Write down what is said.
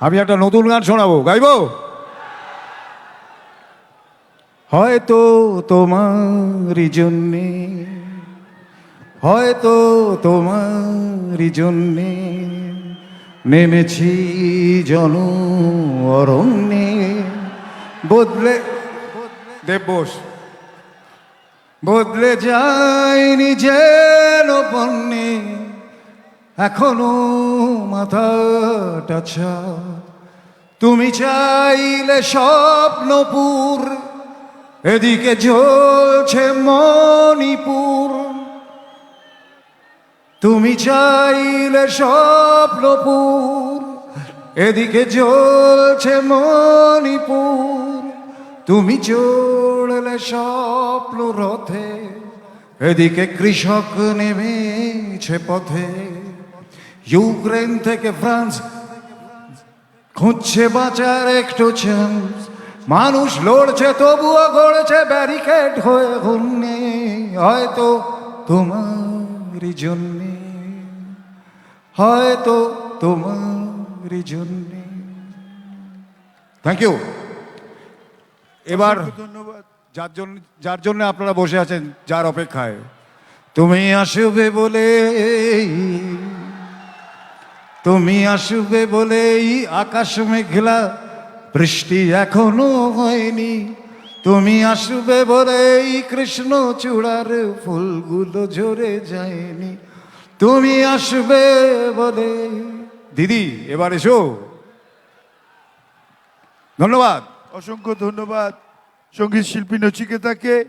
আমি একটা নতুন গান শোনাবো, গাইবো? হয়তো তোমারই জন্যে, হয়তো তোমার জন্যে নেমেছি জন অরণ্যে বদলে দেববোস বদলে যেন পণ্যে এখনও মাথাটা ছা তুমি চাইলে স্বপ্নপুর, এদিকে জ্বলছে মণিপুর। তুমি চাইলে স্বপ্নপুর, এদিকে জ্বলছে মণিপুর। তুমি চড়লে স্বপ্ন রথে এদিকে কৃষক নেমেছে পথে। ইউক্রেন থেকে ফ্রান্স। খুঁজছে বাঁচার একটু চান্স মানুষ লড়ছে তবুও গড়ছে ব্যারিকেড হয়ে ঘুরনে হয়তো তোমার জন্যে। হয়তো তোমারই জন্যে। থ্যাংক ইউ এবার ধন্যবাদ। যার জন্য যার জন্য আপনারা বসে আছেন যার অপেক্ষায়। তুমি আসবে বলে তুমি আসবে বলেই আকাশ মেঘলা, বৃষ্টি এখনও হয়নি। তুমি আসবে বলেই কৃষ্ণ চূড়ার ফুলগুলো ঝরে যায়নি। তুমি আসবে বলে দিদি, এবার এসো। ধন্যবাদ। অসংখ্য ধন্যবাদ। সংগীত শিল্পী নচিকেতাকে